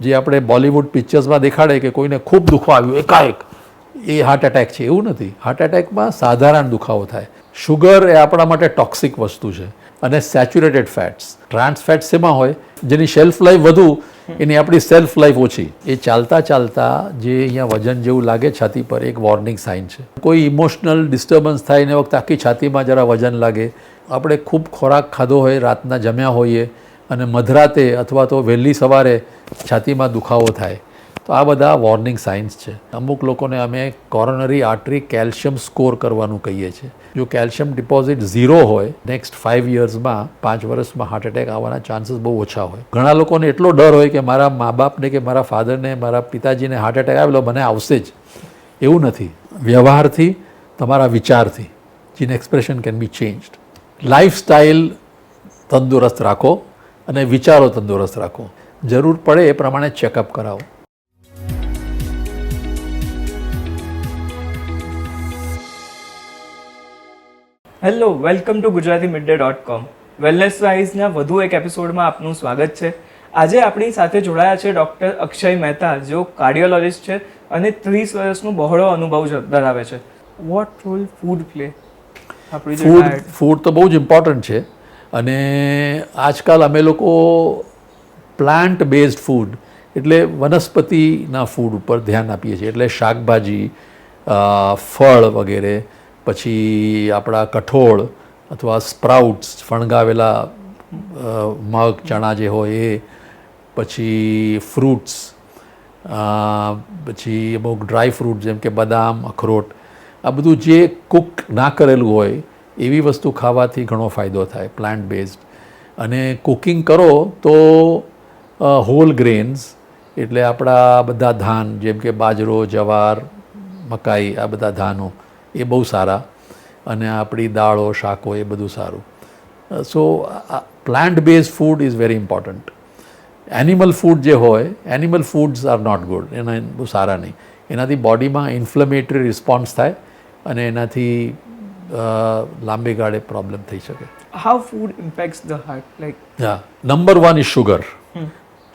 જે આપણે બોલિવૂડ પિક્ચર્સમાં દેખાડે કે કોઈને ખૂબ દુખો આવ્યું, એકાએક, એ હાર્ટ એટેક છે, એવું નથી. હાર્ટ એટેકમાં સાધારણ દુખાવો થાય. શુગર એ આપણા માટે ટોક્સિક વસ્તુ છે અને સેચ્યુરેટેડ ફેટ્સ ટ્રાન્સ ફેટ્સ એમાં હોય? જેની શેલ્ફ લાઈફ વધુ, એની આપણી સેલ્ફ લાઈફ ઓછી. એ ચાલતા ચાલતા જે અહીંયા વજન જેવું લાગે છાતી પર, એક વોર્નિંગ સાઇન છે. કોઈ ઇમોશનલ ડિસ્ટર્બન્સ થાય એને વખતે આખી છાતીમાં જરા વજન લાગે. આપણે ખૂબ ખોરાક ખાધો હોય, રાતના જમ્યા હોઈએ અને મધરાતે અથવા તો વહેલી સવારે છાતીમાં દુખાવો થાય. તો આ બધા વોર્નિંગ સાઇન્સ છે. અમુક લોકોને અમે કોરોનરી આર્ટરી કેલ્શિયમ સ્કોર કરવાનું કહીએ છીએ. જો કેલ્શિયમ ડિપોઝિટ ઝીરો હોય નેક્સ્ટ ફાઇવ યર્સમાં પાંચ વર્ષમાં હાર્ટ એટેક આવવાના ચાન્સીસ બહુ ઓછા હોય. ઘણા લોકોને એટલો ડર હોય કે મારા મા બાપને કે મારા ફાધરને મારા પિતાજીને હાર્ટ એટેક આવેલો મને આવશે જ. એવું નથી. વ્યવહારથી, તમારા વિચારથી gene expression can be changed lifestyle તંદુરસ્ત રાખો. અને વિચારો તંદુરસ્ત રાખો. જરૂર પડે એ પ્રમાણે ચેકઅપ કરાવો. Hello welcome to Gujarati mid day dot com wellness વાઇઝના વધુ એક એપિસોડમાં આપનું સ્વાગત છે. આજે આપણી સાથે જોડાયા છે ડૉક્ટર અક્ષય મહેતા જેઓ કાર્ડિયોલોજિસ્ટ છે અને ત્રીસ વર્ષનો બહોળો અનુભવ ધરાવે છે. વોટ રોલ ફૂડ પ્લે આપણી ફૂડ ફૂડ તો બહુ જ ઇમ્પોર્ટન્ટ છે. અને આજકાલ અમે લોકો પ્લાન્ટ બેઝડ ફૂડ એટલે વનસ્પતિના ફૂડ ઉપર ધ્યાન આપીએ છીએ. એટલે શાકભાજી ફળ વગેરે, પછી આપણા કઠોળ અથવા સ્પ્રાઉટ્સ ફણગાવેલા મગ, ચણા જે હોય એ, પછી ફ્રૂટ્સ પછી અમુક ડ્રાય ફ્રૂટ જેમ કે બદામ, અખરોટ, આ બધું જે કૂક ના કરેલું હોય એવી વસ્તુ ખાવાથી ઘણો ફાયદો થાય પ્લાન્ટ બેઝડ અને કુકિંગ કરો તો હોલ ગ્રેન્સ એટલે આપણા બધા ધાન, જેમ કે બાજરો, જવાર, મકાઈ, આ બધા ધાનો, એ બહુ સારા. અને આપણી દાળો, શાકો, એ બધું સારું. So plant base food is very important animal food જે હોય animal foods are not good એના બહુ સારા નહીં. એનાથી બોડીમાં ઇન્ફ્લેમેટરી રિસ્પોન્સ થાય અને એનાથી લાંબી ગાળે પ્રોબ્લેમ થઈ શકે. How food impacts the heart like હા number one is sugar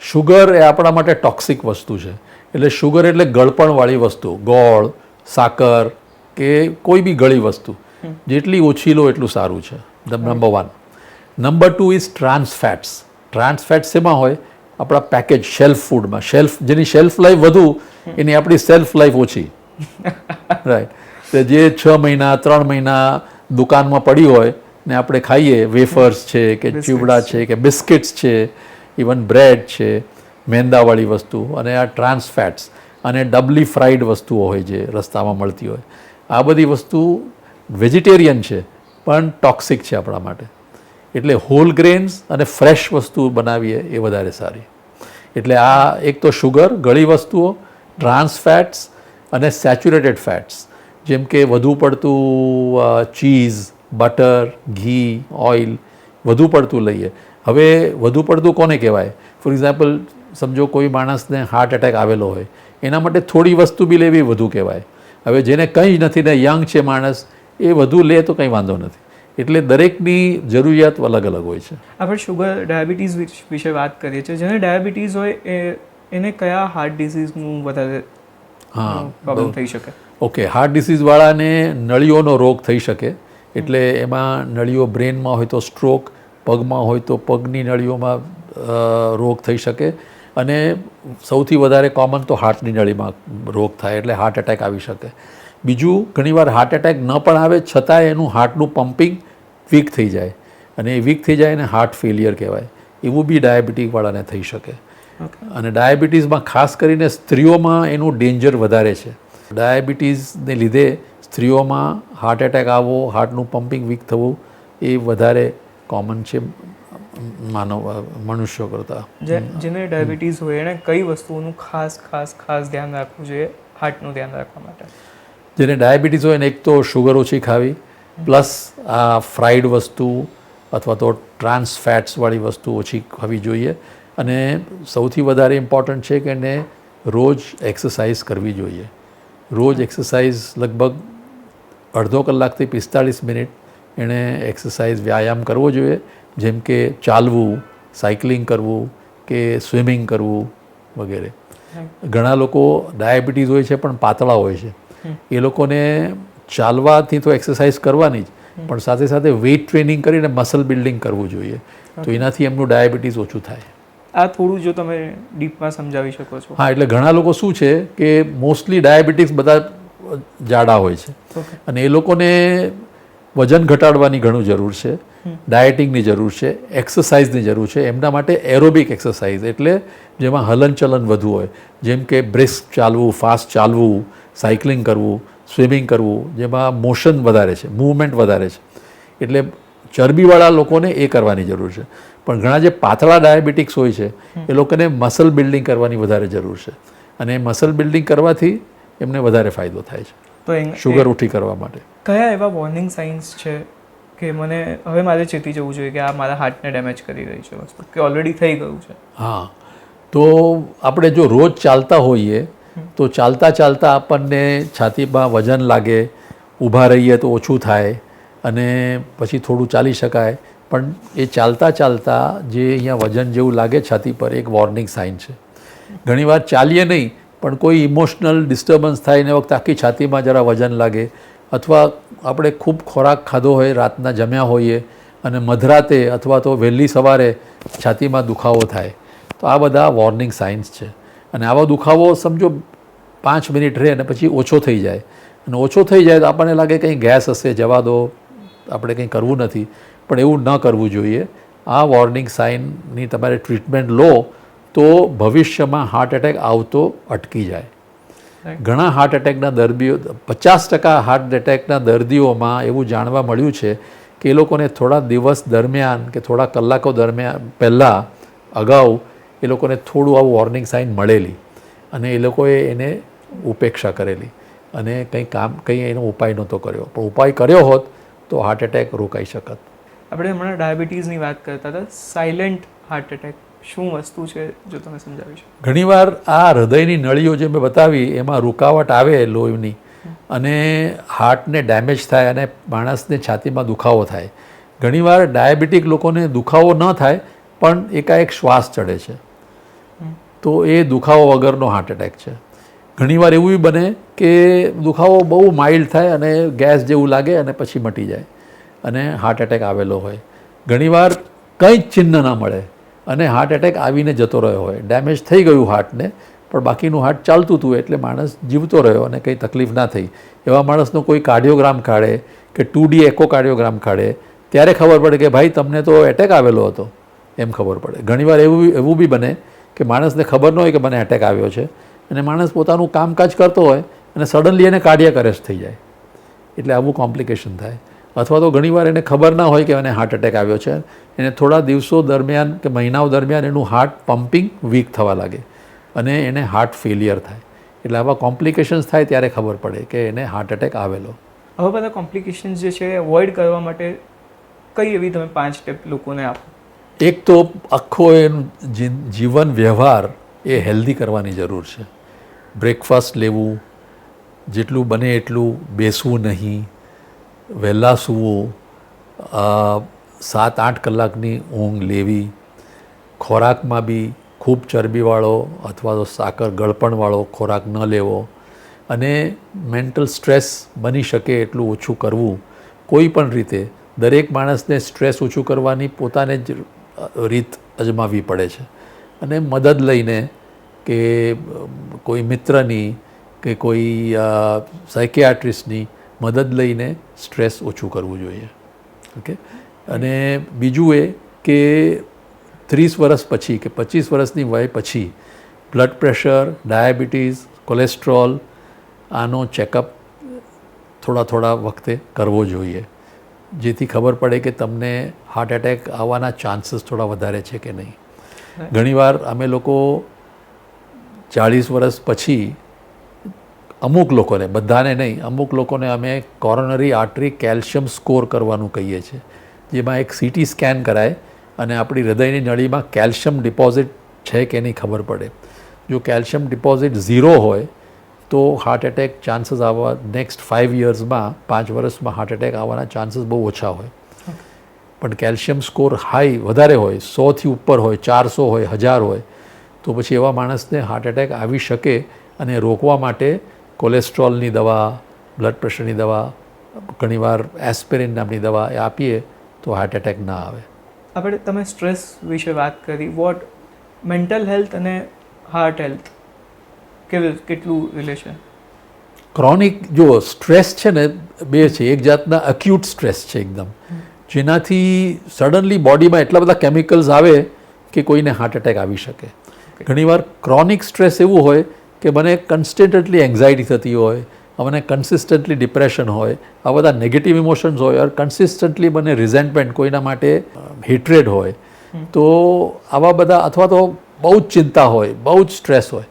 sugar એ આપણા માટે ટોક્સિક વસ્તુ છે. એટલે શુગર એટલે ગળપણવાળી વસ્તુ. ગોળ સાકર કે કોઈ બી ગળી વસ્તુ. જેટલી ઓછી લો એટલું સારું છે. Number one number two is trans fats trans fats એમાં હોય? આપણા પેકેજ શેલ્ફ ફૂડમાં શેલ્ફ જેની શેલ્ફ લાઈફ વધુ એની આપણી સેલ્ફ લાઈફ ઓછી. રાઈટ તો જે છ મહિના ત્રણ મહિના દુકાનમાં પડી હોય ને આપણે ખાઈએ વેફર્સ છે કે ચીવડા છે કે બિસ્કિટ્સ છે ઇવન બ્રેડ છે મેંદાવાળી વસ્તુ અને આ ટ્રાન્સ ફેટ્સ અને ડબલી ફ્રાઈડ વસ્તુઓ હોય જે રસ્તામાં મળતી હોય. આ બધી વસ્તુ વેજીટેરિયન છે પણ ટોક્સિક છે આપણા માટે. એટલે હોલ ગ્રેન્સ અને ફ્રેશ વસ્તુ બનાવીએ એ વધારે સારી. એટલે આ એક તો શુગર ગળી વસ્તુઓ ટ્રાન્સ ફેટ્સ અને સેચ્યુરેટેડ ફેટ્સ જેમ કે વધુ પડતું ચીઝ બટર ઘી ઓઇલ વધુ પડતું લઈએ. હવે વધુ પડતું કોને કહેવાય? ફોર એક્ઝામ્પલ સમજો કોઈ માણસને હાર્ટ એટેક આવેલો હોય એના માટે થોડી વસ્તુ બી લેવી વધુ કહેવાય. હવે જેને કંઈ જ નથી ને યંગ છે માણસ એ વધુ લે તો કંઈ વાંધો નથી. એટલે દરેકની જરૂરિયાત અલગ અલગ હોય છે. આપણે શુગર ડાયાબિટીસ વિશે વાત કરીએ છીએ. જેને ડાયાબિટીસ હોય એ એને કયા હાર્ટ ડિસીઝનું વધારે હા પ્રોબ્લેમ થઈ શકે? ઓકે હાર્ટ ડિસીઝવાળાને નળીઓનો રોગ થઈ શકે એટલે એમાં નળીઓ બ્રેનમાં હોય તો સ્ટ્રોક પગમાં હોય તો પગની નળીઓમાં રોગ થઈ શકે. અને સૌથી વધારે કોમન તો હાર્ટની નળીમાં રોગ થાય એટલે હાર્ટ એટેક આવી શકે. બીજું ઘણીવાર હાર્ટ એટેક ન પણ આવે છતાંય એનું હાર્ટનું પમ્પિંગ વીક થઈ જાય. અને એ વીક થઈ જાય એને હાર્ટ ફેલિયર કહેવાય. એવું બી ડાયાબિટીકવાળાને થઈ શકે. અને ડાયાબિટીસમાં ખાસ કરીને સ્ત્રીઓમાં એનું ડેન્જર વધારે છે. ડાયાબિટીસને લીધે સ્ત્રીઓમાં હાર્ટ એટેક આવવો હાર્ટનું પમ્પિંગ વીક થવું એ વધારે કોમન છે માનવ મનુષ્યો કરતાં. જે જેને ડાયાબિટીસ હોય એને કઈ વસ્તુઓનું ખાસ ખાસ ખાસ ધ્યાન રાખવું જોઈએ હાર્ટનું ધ્યાન રાખવા માટે? જેને ડાયાબિટીસ હોય એને એક તો શુગર ઓછી ખાવી પ્લસ આ ફ્રાઈડ વસ્તુ અથવા તો ટ્રાન્સ ફેટ્સવાળી વસ્તુ ઓછી ખાવી જોઈએ. અને સૌથી વધારે ઇમ્પોર્ટન્ટ છે કે એને રોજ એક્સરસાઇઝ કરવી જોઈએ. રોજ એક્સરસાઇઝ લગભગ અડધો કલાકથી પિસ્તાળીસ મિનિટ એણે એક્સરસાઇઝ વ્યાયામ કરવો જોઈએ જેમ કે ચાલવું સાયકલિંગ કરવું કે સ્વિમિંગ કરવું વગેરે. ઘણા લોકો ડાયાબિટીસ હોય છે પણ પાતળા હોય છે. એ લોકોને ચાલવાથી તો એક્સરસાઇઝ કરવાની જ પણ સાથે સાથે વેઇટ ટ્રેનિંગ કરીને મસલ બિલ્ડિંગ કરવું જોઈએ. તો એનાથી એમનું ડાયાબિટીસ ઓછું થાય. આ થોડું જો તમે ડીપમાં સમજાવી શકો છો. હા એટલે ઘણા લોકો શું છે કે મોસ્ટલી ડાયાબિટીસ બધા જાડા હોય છે. અને એ લોકોને વજન ઘટાડવાની ઘણું જરૂર છે ડાયટિંગની જરૂર છે એક્સરસાઇઝની જરૂર છે. એમના માટે એરોબિક એક્સરસાઇઝ એટલે જેમાં હલનચલન વધુ હોય. જેમ કે બ્રિસ્ક ચાલવું ફાસ્ટ ચાલવું સાયકલિંગ કરવું સ્વિમિંગ કરવું જેમાં મોશન વધારે છે મૂવમેન્ટ વધારે છે. એટલે ચરબીવાળા લોકોને એ કરવાની જરૂર છે. પણ ઘણા જે પાતળા ડાયાબિટીક્સ હોય છે એ લોકોને મસલ બિલ્ડિંગ કરવાની વધારે જરૂર છે. અને મસલ બિલ્ડિંગ કરવાથી એમને વધારે ફાયદો થાય છે. તો શુગર ઉઠી કરવા માટે. કયા એવા વોર્નિંગ સાઇન્સ છે કે મને હવે મારે ચેતી જવું જોઈએ કે આ મારા હાર્ટને ડેમેજ કરી રહી છે વસ્તુ? કે ઓલરેડી થઈ ગયું છે? હા. તો આપણે જો રોજ ચાલતા હોઈએ તો ચાલતા ચાલતા આપણને છાતીમાં વજન લાગે ઊભા રહીએ તો ઓછું થાય અને પછી થોડું ચાલી શકાય. પણ એ ચાલતા ચાલતા જે અહીંયા વજન જેવું લાગે છાતી પર, એક વોર્નિંગ સાઇન છે. ઘણીવાર ચાલીએ નહીં, પણ કોઈ ઇમોશનલ ડિસ્ટર્બન્સ થાય ને વખતે આખી છાતીમાં જરા વજન લાગે. અથવા આપણે ખૂબ ખોરાક ખાધો હોય, રાતના જમ્યા હોઈએ અને મધરાતે અથવા તો વહેલી સવારે છાતીમાં દુખાવો થાય, તો આ બધા વોર્નિંગ સાઇન્સ છે. અને આવો દુખાવો સમજો પાંચ મિનિટ રહે અને પછી ઓછો થઈ જાય. અને ઓછો થઈ જાય તો આપણને લાગે કંઈ ગેસ હશે, જવા દો, આપણે કંઈ કરવું નથી. પણ એવું ન કરવું જોઈએ. આ વોર્નિંગ સાઇનની તમારે ટ્રીટમેન્ટ લો તો ભવિષ્યમાં હાર્ટ એટેક આવતો અટકી જાય. ઘણા હાર્ટ એટેકના દર્દીઓ પચાસ ટકા હાર્ટ એટેકના દર્દીઓમાં એવું જાણવા મળ્યું છે કે એ લોકોને થોડા દિવસ દરમિયાન કે થોડા કલાકો દરમિયાન પહેલાં અગાઉ એ લોકોને થોડું આવું વોર્નિંગ સાઇન મળેલી અને એ લોકોએ એને ઉપેક્ષા કરેલી અને કંઈ કામ કંઈ એનો ઉપાય નહોતો કર્યો. પણ ઉપાય કર્યો હોત તો હાર્ટ એટેક રોકાઈ શકત. આપણે હમણાં ડાયાબિટીસની વાત કરતા હતા સાયલેન્ટ હાર્ટ એટેક શું વસ્તુ છે જો તમે સમજાવી શકો? ઘણીવાર આ હૃદયની નળીઓ જે મેં બતાવી એમાં રૂકાવટ આવે લોહીની અને હાર્ટને ડેમેજ થાય અને માણસને છાતીમાં દુખાવો થાય. ઘણીવાર ડાયાબિટીક લોકોને દુખાવો ન થાય પણ એકાએક શ્વાસ ચડે છે. તો એ દુખાવો વગરનો હાર્ટ એટેક છે. ઘણીવાર એવું બને કે દુખાવો બહુ માઇલ્ડ થાય અને ગેસ જેવું લાગે અને પછી મટી જાય. અને હાર્ટ એટેક આવેલો હોય. ઘણીવાર કંઈ જ ચિહ્ન ના મળે અને હાર્ટ એટેક આવીને જતો રહ્યો હોય. ડેમેજ થઈ ગયું હાર્ટને પણ બાકીનું હાર્ટ ચાલતું હતું એટલે માણસ જીવતો રહ્યો અને કંઈ તકલીફ ના થઈ. એવા માણસનો કોઈ કાર્ડિયોગ્રામ કાઢે કે ટુ ડી એકો કાર્ડિયોગ્રામ કાઢે, ત્યારે ખબર પડે કે ભાઈ તમને તો એટેક આવેલો હતો. એમ ખબર પડે. ઘણીવાર એવું એવું બી બને કે માણસને ખબર ન હોય કે મને એટેક આવ્યો છે. અને માણસ પોતાનું કામકાજ કરતો હોય અને સડનલી એને કાર્ડિયાક અરેસ્ટ થઈ જાય. એટલે આવું કોમ્પ્લિકેશન થાય. અથવા તો ઘણીવાર એને ખબર ના હોય કે એને હાર્ટ એટેક આવ્યો છે. એને થોડા દિવસો દરમિયાન કે મહિનાઓ દરમિયાન એનું હાર્ટ પમ્પિંગ વીક થવા લાગે અને એને હાર્ટ ફેલિયર થાય. એટલે આવા કોમ્પ્લિકેશન્સ થાય ત્યારે ખબર પડે કે એને હાર્ટ એટેક આવેલો. હવે બધા કોમ્પ્લિકેશન્સ જે છે અવોઇડ કરવા માટે કઈ એવી તમે પાંચ સ્ટેપ લોકોને આપો? એક તો આખો એનું જીવન વ્યવહાર એ હેલ્ધી કરવાની જરૂર છે. બ્રેકફાસ્ટ લેવું જેટલું બને એટલું બેસવું નહીં. વહેલા સૂવું સાત આઠ કલાકની ઊંઘ લેવી, ખોરાકમાં બી ખૂબ ચરબીવાળો અથવા તો સાકર ગળપણવાળો ખોરાક ન લેવો અને મેન્ટલ સ્ટ્રેસ બની શકે એટલું ઓછું કરવું કોઈ પણ રીતે. દરેક માણસને સ્ટ્રેસ ઓછું કરવાની પોતાને જ રીત અજમાવવી પડે છે અને મદદ લઈને કે કોઈ મિત્રની કે કોઈ સાયકિયાટ્રિસ્ટની મદદ લઈને સ્ટ્રેસ ઓછું કરવું જોઈએ. ઓકે? અને બીજું એ કે ત્રીસ વર્ષ પછી કે પચીસ વર્ષની વય પછી બ્લડ પ્રેશર ડાયાબિટીસ કોલેસ્ટ્રોલ આનો ચેકઅપ થોડા થોડા વખતે કરવો જોઈએ. જેથી ખબર પડે કે તમને હાર્ટ એટેક આવવાના ચાન્સીસ થોડા વધારે છે કે નહીં. ઘણીવાર અમે લોકો ચાળીસ વર્ષ પછી અમુક લોકોને, બધાને નહીં, અમુક લોકોને અમે કોરોનરી આર્ટરી કેલ્શિયમ સ્કોર કરવાનું કહીએ છીએ, જેમાં એક સીટી સ્કેન કરાય અને આપણી હૃદયની નળીમાં કેલ્શિયમ ડિપોઝિટ છે કે નહીં ખબર પડે. જો કેલ્શિયમ ડિપોઝિટ ઝીરો હોય, તો હાર્ટ એટેક ચાન્સીસ આવવા નેક્સ્ટ ફાઇવ યર્સમાં પાંચ વર્ષમાં હાર્ટ એટેક આવવાના ચાન્સીસ બહુ ઓછા હોય. પણ કેલ્શિયમ સ્કોર હાઈ વધારે હોય સોથી ઉપર હોય, ચારસો હોય, હજાર હોય, તો પછી એવા માણસને હાર્ટ એટેક આવી શકે અને રોકવા માટે કોલેસ્ટ્રોલની દવા બ્લડ પ્રેશરની દવા ઘણીવાર એસ્પિરિન નામની દવા એ આપીએ તો હાર્ટ એટેક ના આવે. આપણે તમે સ્ટ્રેસ વિશે વાત કરી વોટ મેન્ટલ હેલ્થ અને હાર્ટ હેલ્થ કેવી કેટલું રિલેશન ક્રોનિક જો સ્ટ્રેસ છે ને બે છે એક જાતના અક્યુટ સ્ટ્રેસ છે એકદમ. જેનાથી સડનલી બોડીમાં એટલા બધા કેમિકલ્સ આવે કે કોઈને હાર્ટ એટેક આવી શકે. ઘણીવાર ક્રોનિક સ્ટ્રેસ એવું હોય કે મને કન્સ્ટન્ટલી એન્ઝાયટી થતી હોય મને કન્સિસ્ટન્ટલી ડિપ્રેશન હોય આ બધા નેગેટિવ ઇમોશન્સ હોય ઓર કન્સિસ્ટન્ટલી મને રિઝેન્ટમેન્ટ કોઈના માટે હેટ્રેડ હોય તો આવા બધા અથવા તો બહુ જ ચિંતા હોય બહુ જ સ્ટ્રેસ હોય.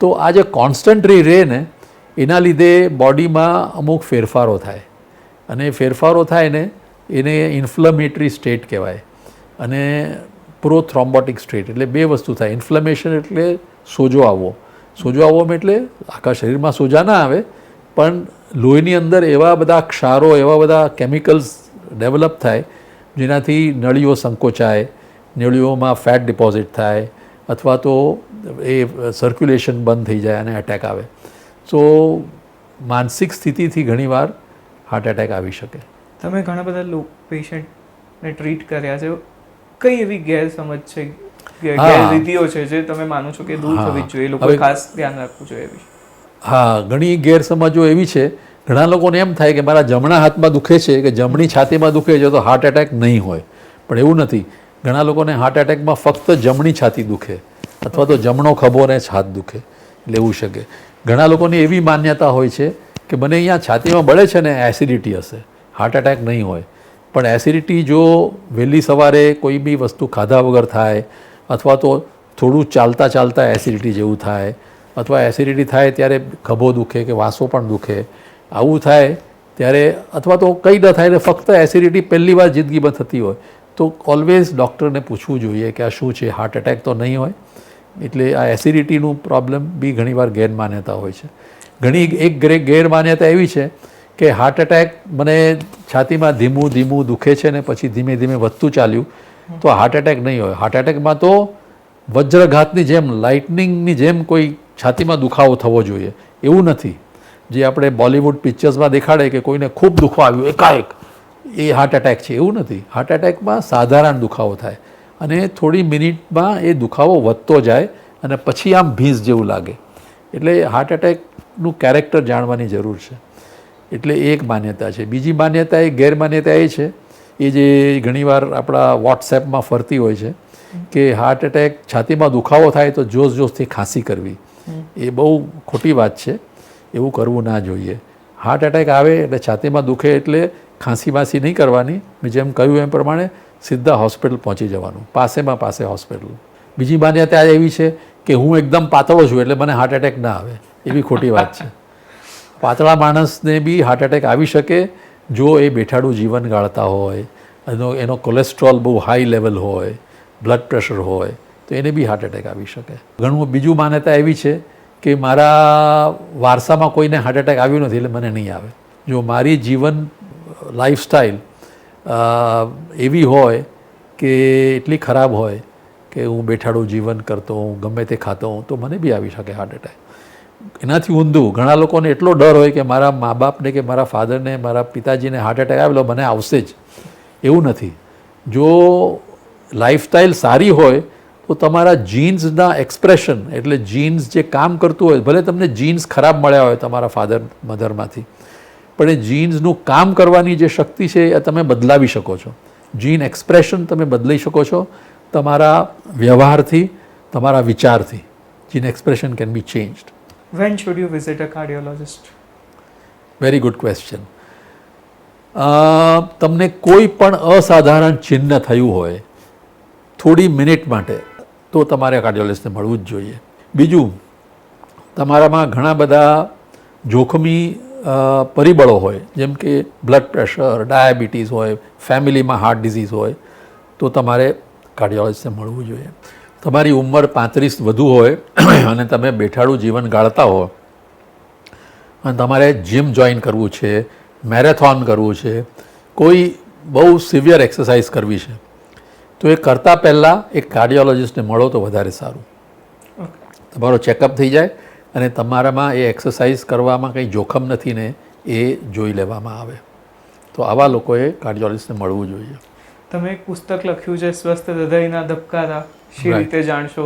તો આ જે કોન્સ્ટન્ટલી રહે ને એના લીધે બોડીમાં અમુક ફેરફારો થાય. અને ફેરફારો થાય ને એને ઇન્ફ્લમેટરી સ્ટેટ કહેવાય. અને પ્રોથ્રોમ્બોટિક સ્ટેટ એટલે બે વસ્તુ થાય. ઇન્ફ્લમેશન એટલે સોજો આવવો. સોજો આવવો એટલે આખા શરીરમાં સોજા ના આવે, પણ લોહીની અંદર એવા બધા ક્ષારો, એવા બધા કેમિકલ્સ ડેવલપ થાય, જેનાથી નળીઓ સંકોચાય, નળીઓમાં ફેટ ડિપોઝિટ થાય, અથવા તો એ સર્ક્યુલેશન બંધ થઈ જાય અને એટેક આવે સો માનસિક સ્થિતિથી ઘણીવાર હાર્ટ એટેક આવી શકે તમે ઘણા બધા પેશન્ટને ટ્રીટ કર્યા છે કઈ એવી ગેરસમજ છે. ગેરરીતિઓ છે જે તમે માનો છો કે દૂર થવી જ જોઈએ. લોકો ખાસ ધ્યાન રાખવું જોઈએ હા ઘણી ગેરસમજો એવી છે. ઘણા લોકોને એમ થાય કે મારા જમણા હાથમાં દુખે છે કે જમણી છાતીમાં દુખે છે તો હાર્ટ એટેક નહીં હોય. પણ એવું નથી. ઘણા લોકોને હાર્ટ એટેકમાં ફક્ત જમણી છાતી દુખે અથવા તો જમણો ખભો ને છાત દુખે. લેવું શકે. ઘણા લોકોની એવી માન્યતા હોય છે કે મને અહીંયા છાતીમાં બળે છે ને એસિડિટી હશે. હાર્ટ એટેક નહીં હોય. પણ એસિડિટી જો વહેલી સવારે કોઈ બી વસ્તુ ખાધા વગર થાય અથવા તો થોડું ચાલતા ચાલતા એસિડિટી જેવું થાય, અથવા એસિડિટી થાય ત્યારે ખભો દુખે કે વાસો પણ દુખે. આવું થાય ત્યારે અથવા તો કંઈ ન થાય એટલે ફક્ત એસિડિટી પહેલી વાર જિંદગીમાં થતી હોય. તો ઓલવેઝ ડૉક્ટરને પૂછવું જોઈએ કે આ શું છે? હાર્ટ એટેક તો નહીં હોય. એટલે આ એસિડિટીનું પ્રોબ્લેમ બી ઘણીવાર ગેરમાન્યતા હોય છે. ઘણી એક ગ્રે ગેરમાન્યતા એવી છે કે હાર્ટ એટેક મને છાતીમાં ધીમું ધીમું દુખે છે ને પછી ધીમે ધીમે વધતું ચાલ્યું. તો હાર્ટ એટેક નહીં હોય. હાર્ટ એટેકમાં તો વજ્રઘાતની જેમ લાઇટનિંગની જેમ કોઈ છાતીમાં દુખાવો થવો જોઈએ. એવું નથી. જે આપણે બોલિવૂડ પિક્ચર્સમાં દેખાડે કે કોઈને ખૂબ દુખો આવ્યું, એકાએક, એ હાર્ટ એટેક છે. એવું નથી. હાર્ટ એટેકમાં સાધારણ દુખાવો થાય. અને થોડી મિનિટમાં એ દુખાવો વધતો જાય અને પછી આમ ભીંસ જેવું લાગે. એટલે હાર્ટ એટેકનું કેરેક્ટર જાણવાની જરૂર છે. એટલે એક માન્યતા છે. બીજી માન્યતા એ ગેરમાન્યતા એ છે એ જે ઘણીવાર આપણા વોટ્સએપમાં ફરતી હોય છે કે હાર્ટ એટેક છાતીમાં દુખાવો થાય તો જોશ જોશથી ખાંસી કરવી. એ બહુ ખોટી વાત છે. એવું કરવું ના જોઈએ. હાર્ટ એટેક આવે એટલે છાતીમાં દુખે એટલે ખાંસી બાંસી નહીં કરવાની. મેં જેમ કહ્યું એમ પ્રમાણે સીધા હોસ્પિટલ પહોંચી જવાનું. પાસેમાં પાસે હોસ્પિટલ બીજી માન્યતા એવી છે કે હું એકદમ પાતળો છું એટલે મને હાર્ટ એટેક ના આવે. એવી ખોટી વાત છે. પાતળા માણસને બી હાર્ટ એટેક આવી શકે જો એ બેઠાડું જીવન ગાળતા હોય, એનો એનો કોલેસ્ટ્રોલ બહુ હાઈ લેવલ હોય બ્લડ પ્રેશર હોય, તો એને બી હાર્ટ એટેક આવી શકે. ઘણું બીજું માન્યતા એવી છે કે મારા વારસામાં કોઈને હાર્ટ એટેક આવ્યું નથી એટલે મને નહીં આવે. જો મારી જીવન લાઈફસ્ટાઈલ એવી હોય કે એટલી ખરાબ હોય કે હું બેઠાડું જીવન કરતો હું ગમે તે ખાતો હું તો મને બી આવી શકે હાર્ટ એટેક એનાથી ઊંધું. ઘણા લોકોને એટલો ડર હોય કે મારા મા બાપને કે મારા ફાધરને, મારા પિતાજીને હાર્ટ એટેક આવેલો મને આવશે જ. એવું નથી. જો લાઈફસ્ટાઈલ સારી હોય, તો તમારા જીન્સના એક્સપ્રેશન એટલે જીન્સ જે કામ કરતું હોય, ભલે તમને જીન્સ ખરાબ મળ્યા હોય તમારા ફાધર મધરમાંથી પણ એ જીન્સનું કામ કરવાની જે શક્તિ છે એ તમે બદલાવી શકો છો. જીન એક્સપ્રેશન તમે બદલી શકો છો તમારા વ્યવહારથી, તમારા વિચારથી. Gene expression can be changed when should you visit a cardiologist? Very good question તમને કોઈ પણ અસાધારણ ચિહ્ન થયું હોય, થોડી મિનિટ માટે, તો તમારે કાર્ડિયોલોજિસ્ટને મળવું જ જોઈએ. બીજું, તમારામાં ઘણા બધા જોખમી પરિબળો હોય, જેમ કે બ્લડ પ્રેશર ડાયાબિટીસ હોય ફેમિલીમાં હાર્ટ ડિઝીઝ હોય, તો તમારે કાર્ડિયોલોજિસ્ટને મળવું જોઈએ. તમારી ઉંમર પાંત્રીસ વધુ હોય અને તમે બેઠાડું જીવન ગાળતા હો અને તમારે જીમ જોઈન કરવું છે મેરેથોન કરવું છે કોઈ બહુ સિવિયર એક્સરસાઇઝ કરવી છે તો એ કરતાં પહેલાં એક કાર્ડિયોલોજિસ્ટને મળો તો વધારે સારું. તમારો ચેકઅપ થઈ જાય અને તમારામાં એ એક્સરસાઇઝ કરવામાં કંઈ જોખમ નથી ને એ જોઈ લેવામાં આવે. તો આવા લોકોએ કાર્ડિયોલોજિસ્ટને મળવું જોઈએ. તમે એક પુસ્તક લખ્યું છે સ્વસ્થ હૃદયના ધબકારા. શી રીતે જાણશો?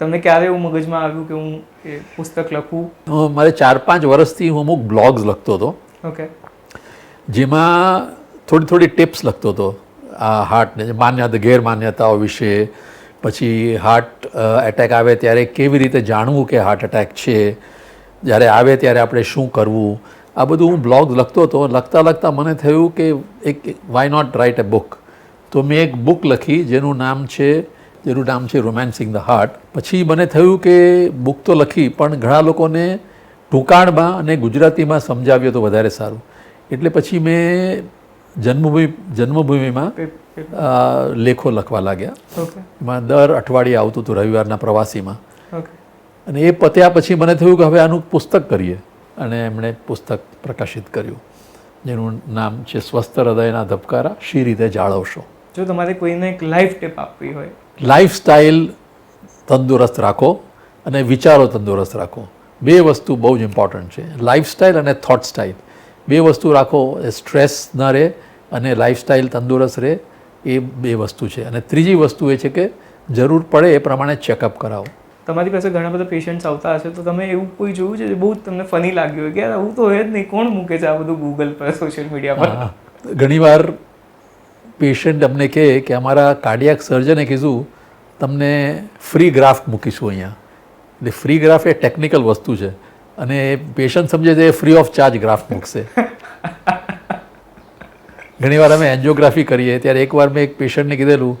તમને ક્યારે એવું મગજમાં આવ્યું કે હું એ પુસ્તક લખું? મારે ચાર પાંચ વર્ષથી હું અમુક બ્લોગ્સ લખતો હતો. ઓકે. જેમાં થોડી થોડી ટિપ્સ લખતો હતો. આ હાર્ટને માન્યતા ગેરમાન્યતાઓ વિશે પછી હાર્ટ એટેક આવે ત્યારે કેવી રીતે જાણવું કે હાર્ટ એટેક છે? જ્યારે આવે ત્યારે આપણે શું કરવું? આ બધું હું બ્લોગ લખતો હતો. લખતા લખતા મને થયું કે એક why not write a book તો મેં એક બુક લખી જેનું નામ છે જેનું નામ છે રોમેન્સિંગ ધ હાર્ટ. પછી મને થયું કે બુક તો લખી પણ ઘણા લોકોને ટૂંકાણમાં અને ગુજરાતીમાં સમજાવ્યો તો વધારે સારું. એટલે પછી મેં જન્મભૂમિ જન્મભૂમિમાં લેખો લખવા લાગ્યા. એમાં દર અઠવાડિયે આવતું હતું રવિવારના પ્રવાસીમાં. અને એ પત્યા પછી મને થયું કે હવે આનું પુસ્તક કરીએ. અને એમણે પુસ્તક પ્રકાશિત કર્યું જેનું નામ છે સ્વસ્થ હૃદયના ધબકારા શી રીતે જાળવશો. જો તમારે કોઈને એક લાઈફ ટિપ આપવી હોય લાઈફસ્ટાઈલ તંદુરસ્ત રાખો અને વિચારો તંદુરસ્ત રાખો. બે વસ્તુ બહુ જ ઇમ્પોર્ટન્ટ છે. લાઈફસ્ટાઈલ અને થોટ સ્ટાઇલ બે વસ્તુ રાખો એ સ્ટ્રેસ ન રહે અને લાઈફસ્ટાઈલ તંદુરસ્ત રહે એ બે વસ્તુ છે. અને ત્રીજી વસ્તુ એ છે કે જરૂર પડે એ પ્રમાણે ચેકઅપ કરાવો. તમારી પાસે ઘણા બધા પેશન્ટ્સ આવતા હશે તો તમે એવું કોઈ જોયું છે જે બહુ જ તમને ફની લાગ્યું હોય કે આવું તો હોય જ નહીં. કોણ મૂકે છે આ બધું ગૂગલ પર સોશિયલ મીડિયા પર? ઘણીવાર પેશન્ટ અમને કહે કે અમારા કાર્ડિયાક સર્જને કીધું, તમને ફ્રી ગ્રાફ્ટ મૂકીશું અહીંયા. એટલે ફ્રી ગ્રાફ એ ટેકનિકલ વસ્તુ છે. અને પેશન્ટ સમજે છે ફ્રી ઓફ ચાર્જ ગ્રાફ્ટ મૂકશે. ઘણીવાર અમે એન્જિયોગ્રાફી કરીએ, ત્યારે એકવાર મેં એક પેશન્ટને કીધેલું,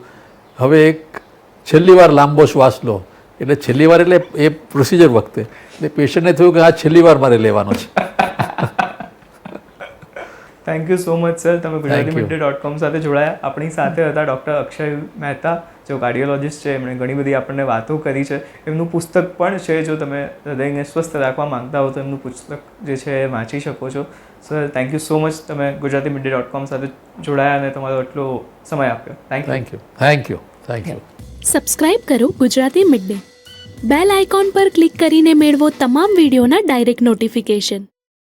હવે એક છેલ્લી વાર લાંબો શ્વાસ લો. એટલે છેલ્લી વાર એટલે એ પ્રોસિજર વખતે. એટલે પેશન્ટને થયું કે આ છેલ્લી વાર મારે લેવાનો છે. Thank you so much sir તમે Gujarati Thank media dot com સાથે જોડાયા. આપણી સાથે હતા ડૉક્ટર અક્ષય મહેતા જો કાર્ડિયોલોજિસ્ટ છે. એમણે ઘણી બધી આપણને વાતો કરી છે. એમનું પુસ્તક પણ છે જો તમે હૃદયને સ્વસ્થ રાખવા માંગતા હો તો એમનું પુસ્તક જે છે એ વાંચી શકો છો. Sir thank you so much તમે ગુજરાતી મીડિયા ડોટ કોમ સાથે જોડાયા અને તમારો એટલો સમય આપ્યો. Thank you thank you thank you thank you subscribe કરો Gujarati mid day. Bell icon પર ક્લિક કરીને મેળવો તમામ વિડીયોના ડાયરેક્ટ નોટિફિકેશન